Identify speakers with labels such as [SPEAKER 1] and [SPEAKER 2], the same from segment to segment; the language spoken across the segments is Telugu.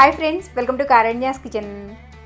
[SPEAKER 1] Hi friends welcome to Karanya's kitchen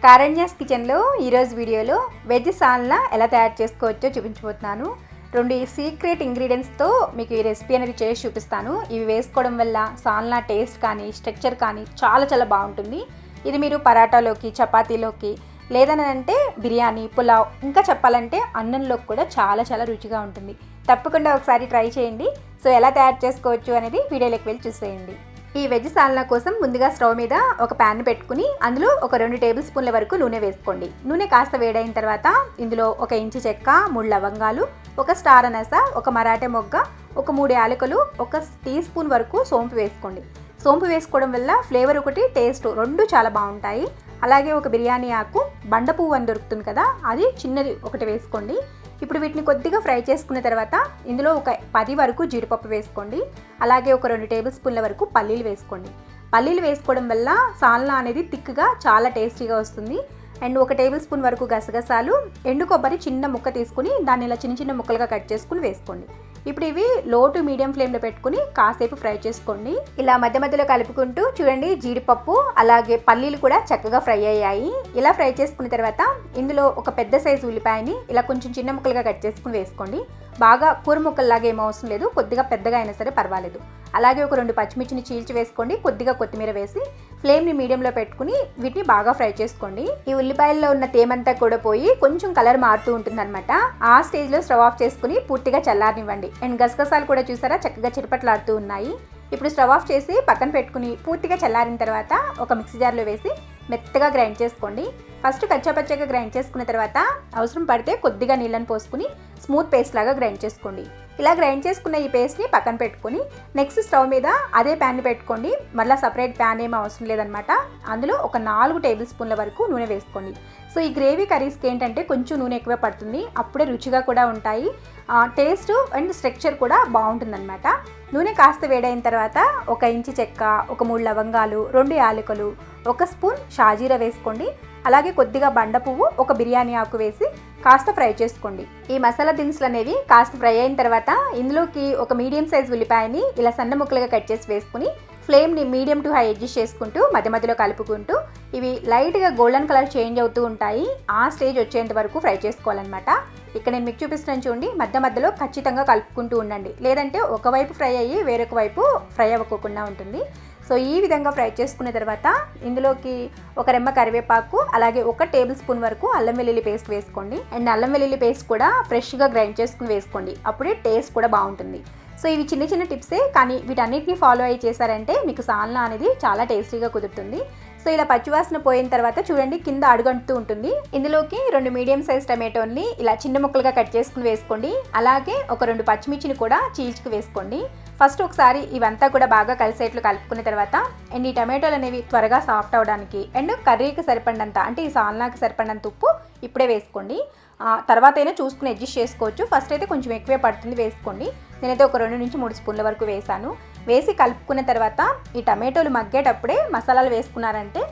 [SPEAKER 1] Karanya's కిచెన్లో ఈరోజు వీడియోలో వెజ్ సాల్నా ఎలా తయారు చేసుకోవచ్చో చూపించబోతున్నాను. రెండు సీక్రెట్ ఇంగ్రీడియంట్స్తో మీకు ఈ రెసిపీ అనేది చేసి చూపిస్తాను. ఇవి వేసుకోవడం వల్ల సాల్నా టేస్ట్ కానీ స్ట్రక్చర్ కానీ చాలా చాలా బాగుంటుంది. ఇది మీరు పరాటాలోకి చపాతీలోకి లేదని అంటే బిర్యానీ పులావ్ ఇంకా చెప్పాలంటే అన్నంలోకి కూడా చాలా చాలా రుచిగా ఉంటుంది. తప్పకుండా ఒకసారి ట్రై చేయండి. సో ఎలా తయారు చేసుకోవచ్చు అనేది వీడియోలోకి వెళ్ళి చూసేయండి. ఈ వెజ్ సాలనా కోసం ముందుగా స్టవ్ మీద ఒక ప్యాన్ పెట్టుకుని అందులో ఒక రెండు టేబుల్ స్పూన్ల వరకు నూనె వేసుకోండి. నూనె కాస్త వేడైన తర్వాత ఇందులో ఒక ఇంచు చెక్క మూడు లవంగాలు ఒక స్టార్ అనస ఒక మరాఠే మొగ్గ ఒక మూడు యాలకులు ఒక టీ స్పూన్ వరకు సోంపు వేసుకోండి. సోంపు వేసుకోవడం వల్ల ఫ్లేవర్ ఒకటి టేస్ట్ రెండు చాలా బాగుంటాయి. అలాగే ఒక బిర్యానీ ఆకు బండ పువ్వు అని దొరుకుతుంది కదా అది చిన్నది ఒకటి వేసుకోండి. ఇప్పుడు వీటిని కొద్దిగా ఫ్రై చేసుకున్న తర్వాత ఇందులో ఒక పది వరకు జీడిపప్పు వేసుకోండి. అలాగే ఒక రెండు టేబుల్ స్పూన్ల వరకు పల్లీలు వేసుకోండి. పల్లీలు వేసుకోవడం వల్ల సాల్నా అనేది థిక్గా చాలా టేస్టీగా వస్తుంది. అండ్ ఒక టేబుల్ స్పూన్ వరకు గసగసాలు ఎండు కొబ్బరి చిన్న ముక్క తీసుకుని దాన్ని ఇలా చిన్న చిన్న ముక్కలుగా కట్ చేసుకుని వేసుకోండి. ఇప్పుడు ఇవి లో టు మీడియం ఫ్లేమ్లో పెట్టుకుని కాసేపు ఫ్రై చేసుకోండి. ఇలా మధ్య మధ్యలో కలుపుకుంటూ చూడండి జీడిపప్పు అలాగే పల్లీలు కూడా చక్కగా ఫ్రై అయ్యాయి. ఇలా ఫ్రై చేసుకున్న తర్వాత ఇందులో ఒక పెద్ద సైజు ఉల్లిపాయని ఇలా కొంచెం చిన్న ముక్కలుగా కట్ చేసుకుని వేసుకోండి. బాగా కూరముక్కల్లాగా ఏం అవసరం లేదు. కొద్దిగా పెద్దగా అయినా సరే పర్వాలేదు. అలాగే ఒక రెండు పచ్చిమిర్చిని చీల్చి వేసుకోండి. కొద్దిగా కొత్తిమీర వేసి ఫ్లేమ్ని మీడియంలో పెట్టుకుని వీటిని బాగా ఫ్రై చేసుకోండి. ఈ ఉల్లిపాయల్లో ఉన్న తేమంతా కూడా పోయి కొంచెం కలర్ మారుతూ ఉంటుందన్నమాట. ఆ స్టేజ్లో స్టవ్ ఆఫ్ చేసుకుని పూర్తిగా చల్లారనివ్వండి. అండ్ గసగసాలు కూడా చూసారా? చక్కగా చిరపట్లాడుతూ ఉన్నాయి. ఇప్పుడు స్టవ్ ఆఫ్ చేసి పక్కన పెట్టుకుని పూర్తిగా చల్లారిన తర్వాత ఒక మిక్సీ జార్లో వేసి మెత్తగా గ్రైండ్ చేసుకోండి. ఫస్ట్ కచ్చాపచ్చగా గ్రైండ్ చేసుకున్న తర్వాత అవసరం పడితే కొద్దిగా నీళ్ళని పోసుకుని స్మూత్ పేస్ట్ లాగా గ్రైండ్ చేసుకోండి. ఇలా గ్రైండ్ చేసుకున్న ఈ పేస్ట్ని పక్కన పెట్టుకుని నెక్స్ట్ స్టవ్ మీద అదే ప్యాన్ని పెట్టుకోండి. మళ్ళీ సపరేట్ ప్యాన్ ఏమీ అవసరం లేదనమాట అందులో ఒక నాలుగు టేబుల్ స్పూన్ల వరకు నూనె వేసుకోండి. సో ఈ గ్రేవీ కర్రీస్కి ఏంటంటే కొంచెం నూనె ఎక్కువ పడుతుంది. అప్పుడే రుచిగా కూడా ఉంటాయి. టేస్ట్ అండ్ స్ట్రక్చర్ కూడా బాగుంటుందన్నమాట. నూనె కాస్త వేడైన తర్వాత ఒక ఇంచు చెక్క ఒక మూడు లవంగాలు రెండు యాలకులు ఒక స్పూన్ షాజీరా వేసుకోండి. అలాగే కొద్దిగా బండ పువ్వు ఒక బిర్యానీ ఆకు వేసి కాస్త ఫ్రై చేసుకోండి. ఈ మసాలా దినుసులు అనేవి కాస్త ఫ్రై అయిన తర్వాత ఇందులోకి ఒక మీడియం సైజ్ ఉల్లిపాయని ఇలా సన్న ముక్కలుగా కట్ చేసి వేసుకుని ఫ్లేమ్ని మీడియం టు హై అడ్జస్ట్ చేసుకుంటూ మధ్య మధ్యలో కలుపుకుంటూ ఇవి లైట్గా గోల్డెన్ కలర్ చేంజ్ అవుతూ ఉంటాయి. ఆ స్టేజ్ వచ్చేంత వరకు ఫ్రై చేసుకోవాలన్నమాట. ఇక్కడ నేను మీకు చూపిస్తున్నాను చూడండి మధ్య మధ్యలో ఖచ్చితంగా కలుపుకుంటూ ఉండండి. లేదంటే ఒకవైపు ఫ్రై అయ్యి వేరొక వైపు ఫ్రై అవ్వకోకుండా ఉంటుంది. సో ఈ విధంగా ఫ్రై చేసుకున్న తర్వాత ఇందులోకి ఒక రెమ్మ కరివేపాకు అలాగే ఒక టేబుల్ స్పూన్ వరకు అల్లం వెల్లుల్లి పేస్ట్ వేసుకోండి. అండ్ అల్లం వెల్లుల్లి పేస్ట్ కూడా ఫ్రెష్గా గ్రైండ్ చేసుకుని వేసుకోండి. అప్పుడే టేస్ట్ కూడా బాగుంటుంది. సో ఇవి చిన్న చిన్న టిప్సే కానీ వీటన్నిటిని ఫాలో అయ్యి చేశారంటే మీకు సాల్నా అనేది చాలా టేస్టీగా కుదురుతుంది. సో ఇలా పచ్చివాసన పోయిన తర్వాత చూడండి కింద అడుగంటుతూ ఉంటుంది. ఇందులోకి రెండు మీడియం సైజ్ టమాటోని ఇలా చిన్న ముక్కలుగా కట్ చేసుకుని వేసుకోండి. అలాగే ఒక రెండు పచ్చిమిర్చిని కూడా చీల్చుకు వేసుకోండి. ఫస్ట్ ఒకసారి ఇవంతా కూడా బాగా కలిసేట్లు కలుపుకున్న తర్వాత అండ్ ఈ టమాటోలు అనేవి త్వరగా సాఫ్ట్ అవడానికి అండ్ కర్రీకి సరిపడినంత అంటే ఈ సాల్నాకి సరిపడినంత ఉప్పు ఇప్పుడే వేసుకోండి. తర్వాత అయినా చూసుకుని అడ్జస్ట్ చేసుకోవచ్చు. ఫస్ట్ అయితే కొంచెం ఎక్కువే పడుతుంది వేసుకోండి. నేనైతే ఒక రెండు నుంచి మూడు స్పూన్ల వరకు వేసాను వేసి కలుపుకున్న తర్వాత ఈ టమాటోలు మగ్గేటప్పుడే మసాలాలు వేసుకున్నారంటే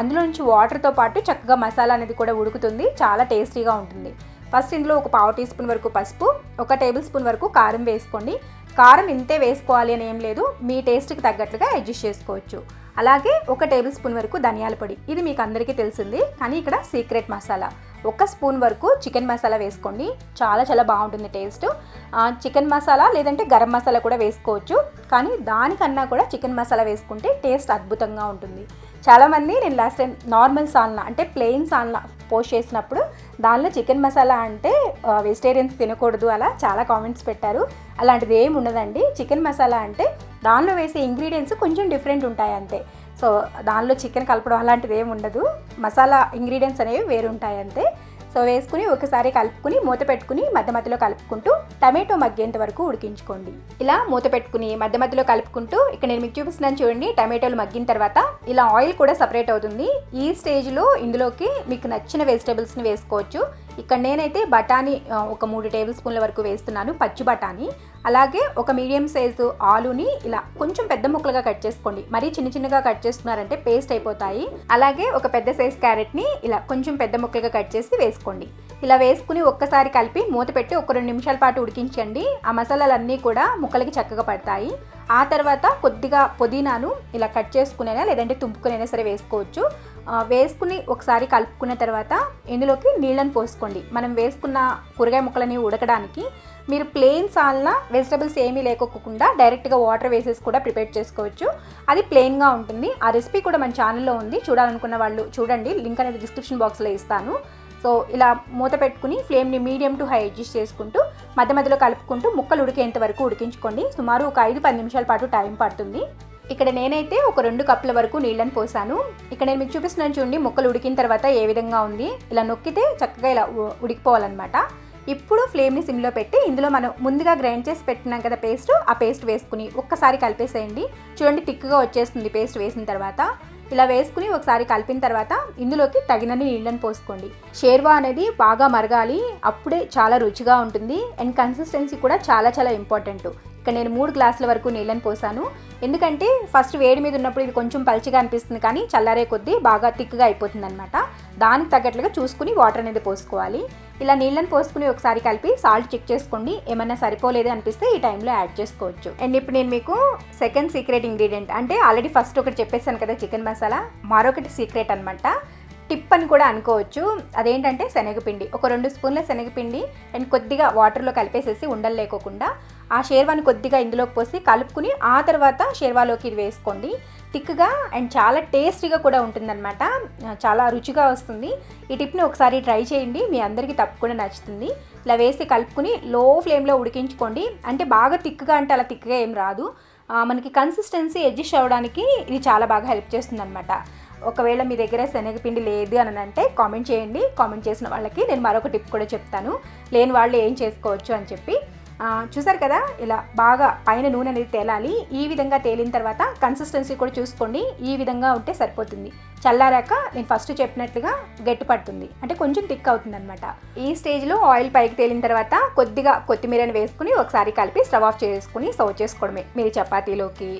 [SPEAKER 1] అందులో నుంచి వాటర్తో పాటు చక్కగా మసాలా అనేది కూడా ఉడుకుతుంది. చాలా టేస్టీగా ఉంటుంది. ఫస్ట్ ఇందులో ఒక పావు టీ స్పూన్ వరకు పసుపు ఒక టేబుల్ స్పూన్ వరకు కారం వేసుకోండి. కారం ఇంతే వేసుకోవాలి అని ఏం లేదు. మీ టేస్ట్కి తగ్గట్లుగా అడ్జస్ట్ చేసుకోవచ్చు. అలాగే ఒక టేబుల్ స్పూన్ వరకు ధనియాల పొడి. ఇది మీకు అందరికీ తెలిసింది. కానీ ఇక్కడ సీక్రెట్ మసాలా. ఒక స్పూన్ వరకు చికెన్ మసాలా వేసుకోండి. చాలా చాలా బాగుంటుంది టేస్ట్. చికెన్ మసాలా లేదంటే గరం మసాలా కూడా వేసుకోవచ్చు. కానీ దానికన్నా కూడా చికెన్ మసాలా వేసుకుంటే టేస్ట్ అద్భుతంగా ఉంటుంది. చాలామంది నేను లాస్ట్ టైం నార్మల్ సాల్నా అంటే ప్లెయిన్ సాల్నా పోస్ట్ చేసినప్పుడు దానిలో చికెన్ మసాలా అంటే వెజిటేరియన్స్ తినకూడదు అలా చాలా కామెంట్స్ పెట్టారు. అలాంటిది ఏమి ఉండదండి. చికెన్ మసాలా అంటే దానిలో వేసే ఇంగ్రీడియంట్స్ కొంచెం డిఫరెంట్ ఉంటాయి అంతే. సో దానిలో చికెన్ కలపడం అలాంటిది ఏమి ఉండదు. మసాలా ఇంగ్రీడియంట్స్ అనేవి వేరుంటాయి అంతే సో వేసుకుని ఒకసారి కలుపుకుని మూత పెట్టుకుని మధ్య మధ్యలో కలుపుకుంటూ టమాటో మగ్గేంత వరకు ఉడికించుకోండి. ఇలా మూత పెట్టుకుని మధ్య మధ్యలో కలుపుకుంటూ ఇక్కడ నేను మీకు చూపిస్తున్నాను చూడండి టమాటోలు మగ్గిన తర్వాత ఇలా ఆయిల్ కూడా సపరేట్ అవుతుంది. ఈ స్టేజ్లో ఇందులోకి మీకు నచ్చిన వెజిటేబుల్స్ని వేసుకోవచ్చు. ఇక్కడ నేనైతే బఠానీ ఒక మూడు టేబుల్ స్పూన్ల వరకు వేస్తున్నాను పచ్చి బఠానీ. అలాగే ఒక మీడియం సైజు ఆలుని ఇలా కొంచెం పెద్ద ముక్కలుగా కట్ చేసుకోండి. మరీ చిన్న చిన్నగా కట్ చేసుకున్నారంటే పేస్ట్ అయిపోతాయి. అలాగే ఒక పెద్ద సైజ్ క్యారెట్ని ఇలా కొంచెం పెద్ద ముక్కలుగా కట్ చేసి వేసుకోండి. ఇలా వేసుకుని ఒక్కసారి కలిపి మూత పెట్టి ఒక రెండు నిమిషాల పాటు ఉడికించండి. ఆ మసాలాలన్నీ కూడా ముక్కలకి చక్కగా పడతాయి. ఆ తర్వాత కొద్దిగా పుదీనాను ఇలా కట్ చేసుకునేనా లేదంటే తుంపుకునైనా సరే వేసుకోవచ్చు. వేసుకుని ఒకసారి కలుపుకున్న తర్వాత ఇందులోకి నీళ్ళని పోసుకోండి. మనం వేసుకున్న కూరగాయ ముక్కలని ఉడకడానికి మీరు ప్లెయిన్ సాల్న వెజిటబుల్స్ ఏమీ లేకోకుండా డైరెక్ట్గా వాటర్ వేసేసి కూడా ప్రిపేర్ చేసుకోవచ్చు. అది ప్లెయిన్గా ఉంటుంది. ఆ రెసిపీ కూడా మన ఛానల్లో ఉంది. చూడాలనుకున్న వాళ్ళు చూడండి. లింక్ అనేది డిస్క్రిప్షన్ బాక్స్లో ఇస్తాను. సో ఇలా మూత పెట్టుకుని ఫ్లేమ్ని మీడియం టు హై అడ్జస్ట్ చేసుకుంటూ మధ్య మధ్యలో కలుపుకుంటూ ముక్కలు ఉడికేంత వరకు ఉడికించుకోండి. సుమారు ఒక ఐదు పది నిమిషాల పాటు టైం పడుతుంది. ఇక్కడ నేనైతే ఒక రెండు కప్పుల వరకు నీళ్ళని పోసాను. ఇక్కడ నేను మీకు చూపిస్తున్నాను చూడండి ముక్కలు ఉడికిన తర్వాత ఏ విధంగా ఉంది. ఇలా నొక్కితే చక్కగా ఇలా ఉ- ఉడికిపోవాలన్నమాట. ఇప్పుడు ఫ్లేమ్ని సిమ్లో పెట్టి ఇందులో మనం ముందుగా గ్రైండ్ చేసి పెట్టినాం కదా పేస్ట్ ఆ పేస్ట్ వేసుకుని ఒక్కసారి కలిపేసేయండి. చూడండి థిక్గా వచ్చేస్తుంది పేస్ట్ వేసిన తర్వాత. ఇలా వేసుకుని ఒకసారి కలిపిన తర్వాత ఇందులోకి తగినన్ని నీళ్ళని పోసుకోండి. షేర్వా అనేది బాగా మరగాలి అప్పుడే చాలా రుచిగా ఉంటుంది అండ్ కన్సిస్టెన్సీ కూడా చాలా చాలా ఇంపార్టెంట్ ఇక్కడ నేను మూడు గ్లాసుల వరకు నీళ్ళని పోసాను. ఎందుకంటే ఫస్ట్ వేడి మీద ఉన్నప్పుడు ఇది కొంచెం పల్చిగా అనిపిస్తుంది కానీ చల్లారే కొద్దీ బాగా థిక్గా అయిపోతుంది అనమాట దానికి తగ్గట్లుగా చూసుకుని వాటర్ అనేది పోసుకోవాలి. ఇలా నీళ్ళని పోసుకుని ఒకసారి కలిపి సాల్ట్ చెక్ చేసుకోండి. ఏమైనా సరిపోలేదు అనిపిస్తే ఈ టైంలో యాడ్ చేసుకోవచ్చు. అండ్ ఇప్పుడు నేను మీకు సెకండ్ సీక్రెట్ ఇంగ్రీడియంట్ అంటే ఆల్రెడీ ఫస్ట్ ఒకటి చెప్పేసాను కదా చికెన్ మసాలా. మరొకటి సీక్రెట్ అనమాట టిప్ అని కూడా అనుకోవచ్చు. అదేంటంటే శనగపిండి. ఒక రెండు స్పూన్ల శనగపిండి అండ్ కొద్దిగా వాటర్లో కలిపేసేసి ఉండలు లేకోకుండా ఆ షేర్వాని కొద్దిగా ఇందులోకి పోసి కలుపుకుని ఆ తర్వాత షేర్వాలోకి ఇది వేసుకోండి. థిక్గా అండ్ చాలా టేస్టీగా కూడా ఉంటుందన్నమాట. చాలా రుచిగా వస్తుంది. ఈ టిప్ని ఒకసారి ట్రై చేయండి. మీ అందరికీ తప్పకుండా నచ్చుతుంది. ఇలా వేసి కలుపుకుని లో ఫ్లేమ్లో ఉడికించుకోండి. అంటే బాగా థిక్గా అంటే అలా థిక్గా ఏం రాదు. మనకి కన్సిస్టెన్సీ అడ్జస్ట్ అవ్వడానికి ఇది చాలా బాగా హెల్ప్ చేస్తుంది అనమాట ఒకవేళ మీ దగ్గర శనగపిండి లేదు అని అంటే కామెంట్ చేయండి. కామెంట్ చేసిన వాళ్ళకి నేను మరొక టిప్ కూడా చెప్తాను. లేని వాళ్ళు ఏం చేసుకోవచ్చు అని చెప్పి. చూసారు కదా? ఇలా బాగా పైన నూనె అనేది తేలాలి. ఈ విధంగా తేలిన తర్వాత కన్సిస్టెన్సీ కూడా చూసుకోండి. ఈ విధంగా ఉంటే సరిపోతుంది. చల్లారాక నేను ఫస్ట్ చెప్పినట్లుగా గట్టి పడుతుంది అంటే కొంచెం థిక్ అవుతుంది అనమాట ఈ స్టేజ్లో ఆయిల్ పైకి తేలిన తర్వాత కొద్దిగా కొత్తిమీరని వేసుకుని ఒకసారి కలిపి స్టవ్ ఆఫ్ చేసుకుని సర్వ్ చేసుకోవడమే. మీరు చపాతీలోకి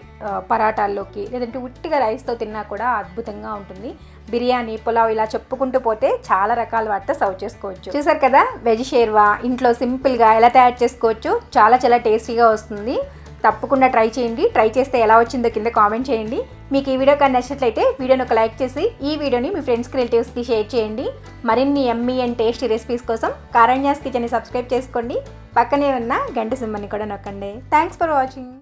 [SPEAKER 1] పరాటాల్లోకి లేదంటే ఉట్టిగా రైస్తో తిన్నా కూడా అద్భుతంగా ఉంటుంది. బిర్యానీ పులావ్ ఇలా చెప్పుకుంటూ పోతే చాలా రకాల వాటితో సర్వ్ చేసుకోవచ్చు. చూసారు కదా? వెజ్ షేర్వా ఇంట్లో సింపుల్గా ఎలా తయారు చేసుకోవచ్చు? చాలా చాలా టేస్టీగా వస్తుంది. తప్పకుండా ట్రై చేయండి. ట్రై చేస్తే ఎలా వచ్చిందో కింద కామెంట్ చేయండి. మీకు ఈ వీడియో కానీ నచ్చినట్లయితే వీడియోని ఒక లైక్ చేసి ఈ వీడియోని మీ ఫ్రెండ్స్కి రిలేటివ్స్కి షేర్ చేయండి. మరిన్ని ఎమ్మీ అండ్ టేస్టీ రెసిపీస్ కోసం కారణ్యాస్ కిచెన్ని సబ్స్క్రైబ్ చేసుకోండి. పక్కనే ఉన్న గంట సింబల్ని కూడా నొక్కండి. Thanks for watching.